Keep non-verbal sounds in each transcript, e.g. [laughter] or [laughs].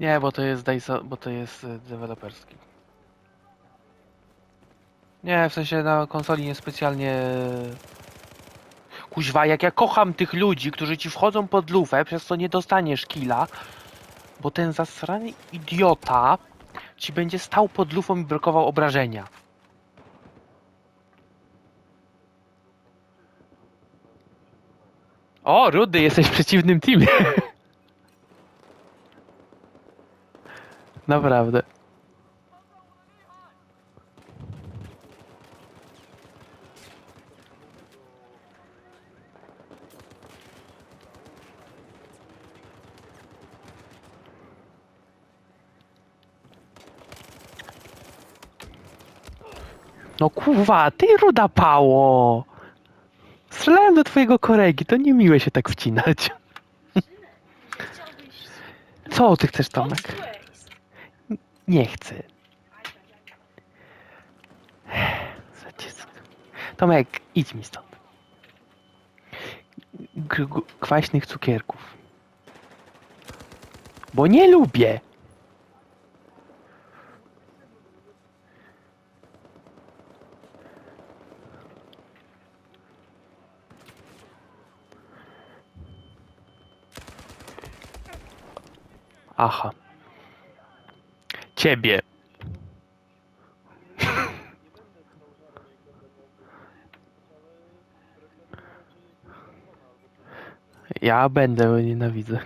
Nie, bo to jest Dayso, bo to jest y, deweloperski. Nie, w sensie na konsoli niespecjalnie... Kuźwa, jak ja kocham tych ludzi, którzy ci wchodzą pod lufę, przez co nie dostaniesz killa, bo ten zasrany idiota ci będzie stał pod lufą i blokował obrażenia. O, Rudy, jesteś w przeciwnym teamie. [laughs] Naprawdę. No kurwa, ty ruda pało! Strzelałem do twojego koregi, to niemiłe się tak wcinać. Co ty chcesz, Tomek? Nie chcę. Tomek, idź mi stąd. G- kwaśnych cukierków. Bo nie lubię. Aha. Ciebie. Ja będę, bo nienawidzę.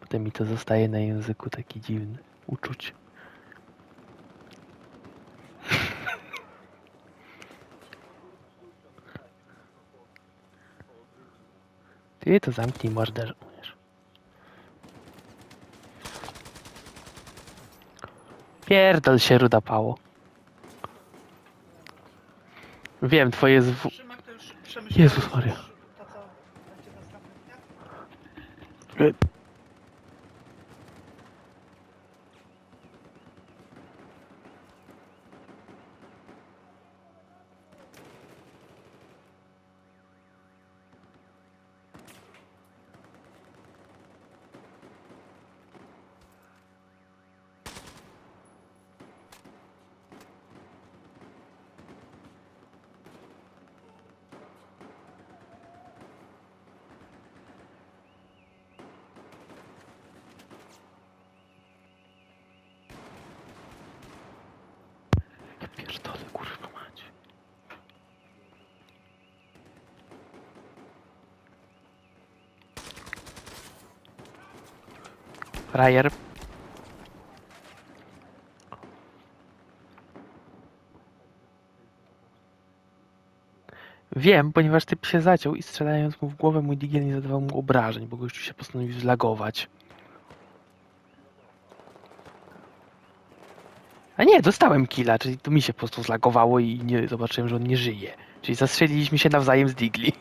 Potem mi to zostaje na języku taki dziwny uczuć. Ty to zamknij mordę. Pierdol się, ruda pało. Wiem, twoje zw... Jezus Maria. To co będzie następny dnia? Ja pierdolę, kurwa macie. Frajer. Wiem, ponieważ typ się zaciął i strzelając mu w głowę mój digiel nie zadawał mu obrażeń, bo gościu się postanowił zlagować. A nie, dostałem killa, czyli to mi się po prostu zlagowało i nie zobaczyłem, że on nie żyje. Czyli zastrzeliliśmy się nawzajem z digli.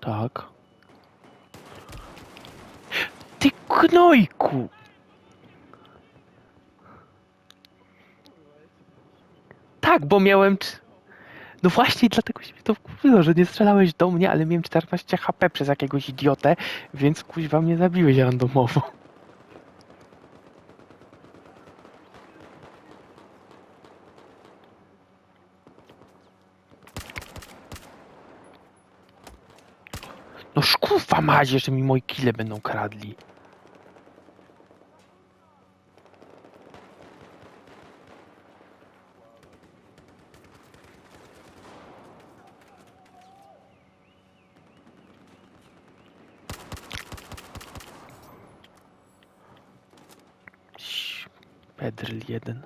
Tak. Ty gnojku! Tak, bo miałem... No właśnie, dlatego się to wkurzyło, że nie strzelałeś do mnie, ale miałem 14 HP przez jakiegoś idiotę, więc kuźwa mnie zabiłeś randomowo. No szkufa mazie, że mi moi kile będą kradli. Pedryl jeden.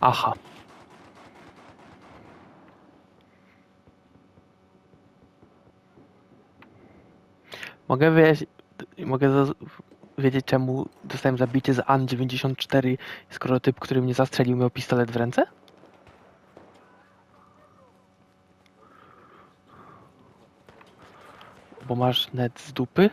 Aha. Mogę wyjaśnić, mogę wiedzieć czemu dostałem zabicie z AN 94, skoro typ, który mnie zastrzelił miał pistolet w ręce? Bo masz net z dupy?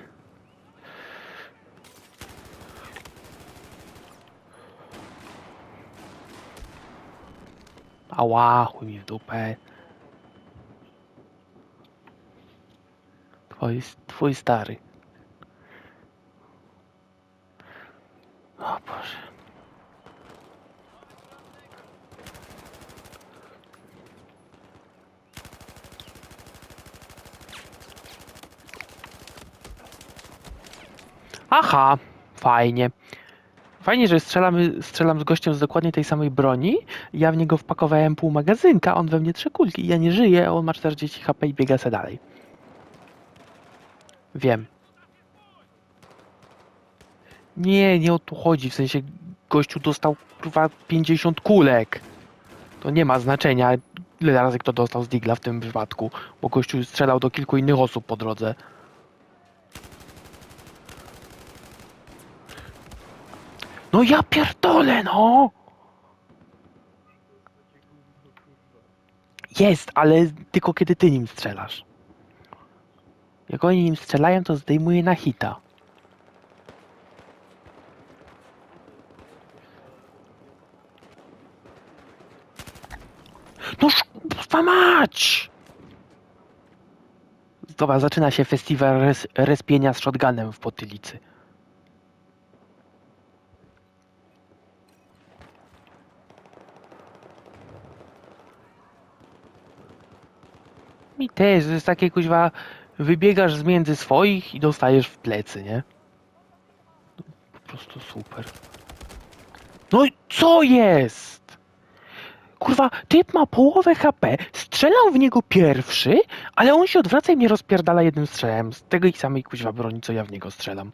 Ała, chuj mi w dupę. Twój, twój stary. Aha, fajnie. Fajnie, że strzelamy, strzelam z gościem z dokładnie tej samej broni. Ja w niego wpakowałem pół magazynka, on we mnie trzy kulki. Ja nie żyję, on ma 40 HP i biega se dalej. Wiem. Nie, nie o to chodzi. W sensie gościu dostał kurwa 50 kulek. To nie ma znaczenia, ile razy kto dostał z digla w tym wypadku, bo gościu strzelał do kilku innych osób po drodze. No ja pierdolę, no! Jest, ale tylko kiedy ty nim strzelasz. Jak oni nim strzelają, to zdejmuje na hita. No kurwa mać! Dobra, zaczyna się festiwal res, respienia z shotgunem w potylicy. Mi też, to jest takie kuźwa, wybiegasz z między swoich i dostajesz w plecy, nie? Po prostu super. No i co jest? Kurwa, typ ma połowę HP, strzelam w niego pierwszy, ale on się odwraca i mnie rozpierdala jednym strzałem z i samej kuźwa broni, co ja w niego strzelam.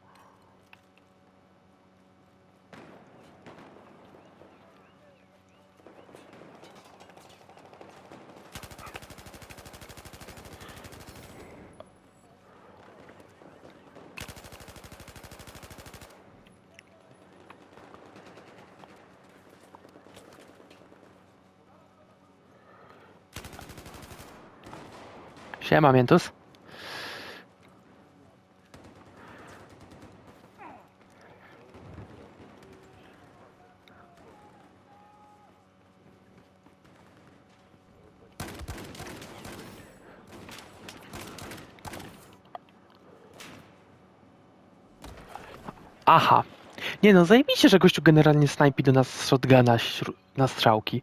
Siema, Miętus. Aha. Nie no, zajebiście, że gościu generalnie snajpi do nas z shotguna na strzałki.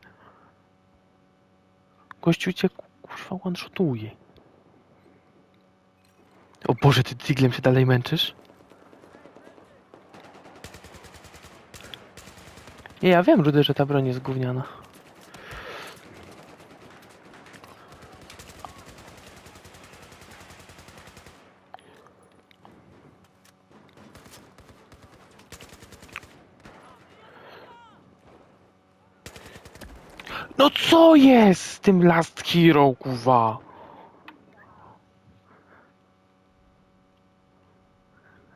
Gościu cię kurwa one-shotuje. Boże, ty diglem się dalej męczysz? Nie, ja wiem, Rudy, że ta broń jest gówniana. No co jest z tym Last Hero, kuwa?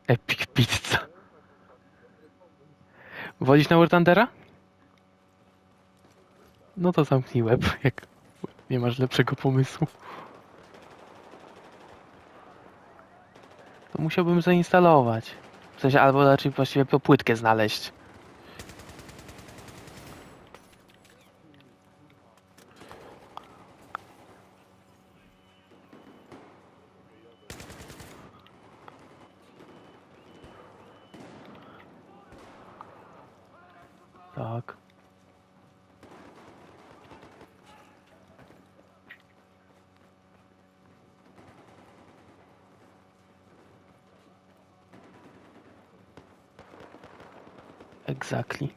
Epic Pizza. Wolisz na War Thundera? No to zamknij łeb, jak nie masz lepszego pomysłu. To musiałbym zainstalować. W sensie, albo raczej właściwie po płytkę znaleźć. Tak. Exactly.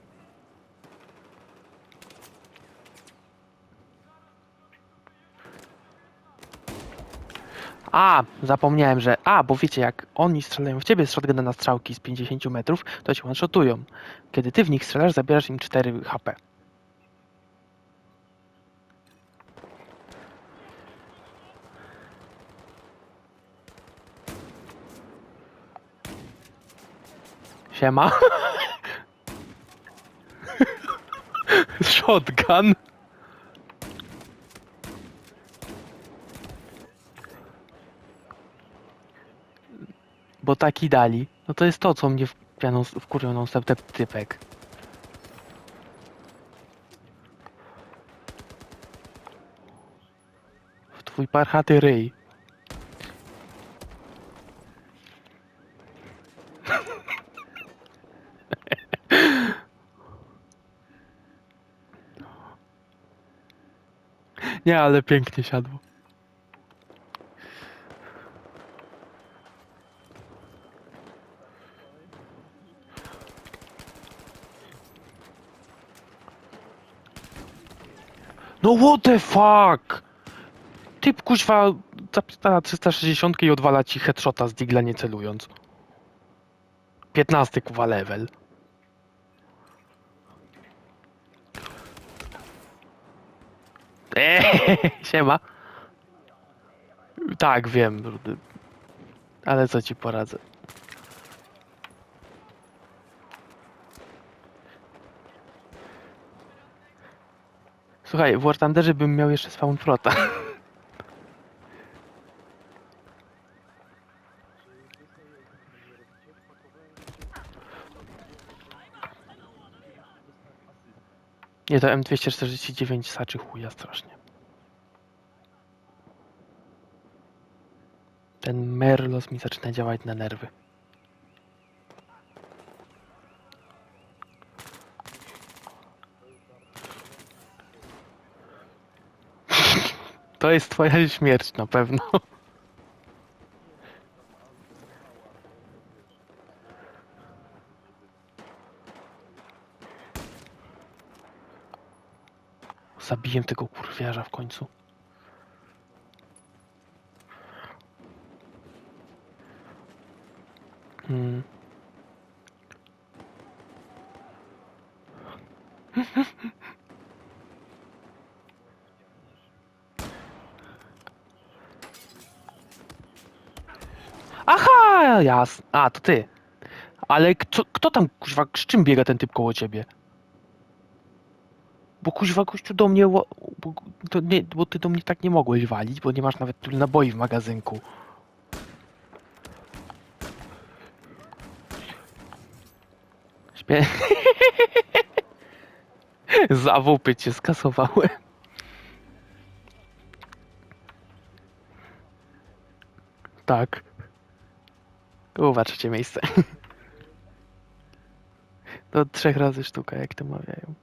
A, zapomniałem, że... A, bo wiecie, jak oni strzelają w ciebie z shotguna na strzałki z 50 metrów, to cię one-shotują. Kiedy ty w nich strzelasz, zabierasz im 4 HP. Siema. [laughs] Shotgun. Bo taki dali. No to jest to, co mnie wpianą, wkurwią non stop ten typek. W twój parchaty ryj. Nie, ale pięknie siadło. No what the fuck? Typ kuźwa zapierdala 360 i odwala ci headshota z digla nie celując. 15 kuwa level. Eee, [laughs] siema. Tak, wiem, Rudy. Ale co ci poradzę? Słuchaj, w War Thunderze bym miał jeszcze spawn prota. [laughs] Nie, to M249 saczy chuja strasznie. Ten Merlos mi zaczyna działać na nerwy. [laughs] To jest twoja śmierć na pewno. Zabiję tego kurwiarza w końcu. Hmm. [laughs] Aha, jas. A, to ty. Ale kto, kto tam, kuźwa, z czym biega ten typ koło ciebie? Bo kuźwa, gościu do mnie, bo, to nie, bo ty do mnie tak nie mogłeś walić, bo nie masz nawet tylu naboi w magazynku. Śpie... [laughs] Z AWP cię skasowałem. Tak. Uwa, trzecie miejsce. [laughs] Do trzech razy sztuka, jak to mawiają.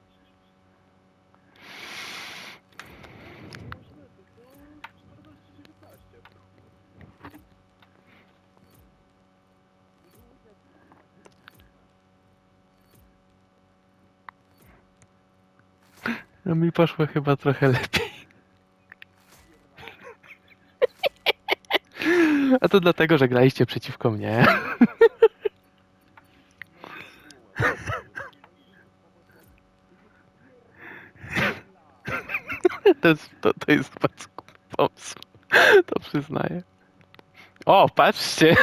No mi poszło chyba trochę lepiej. A to dlatego, że graliście przeciwko mnie. To jest, to, to jest bardzo pomysł. To przyznaję. O, patrzcie!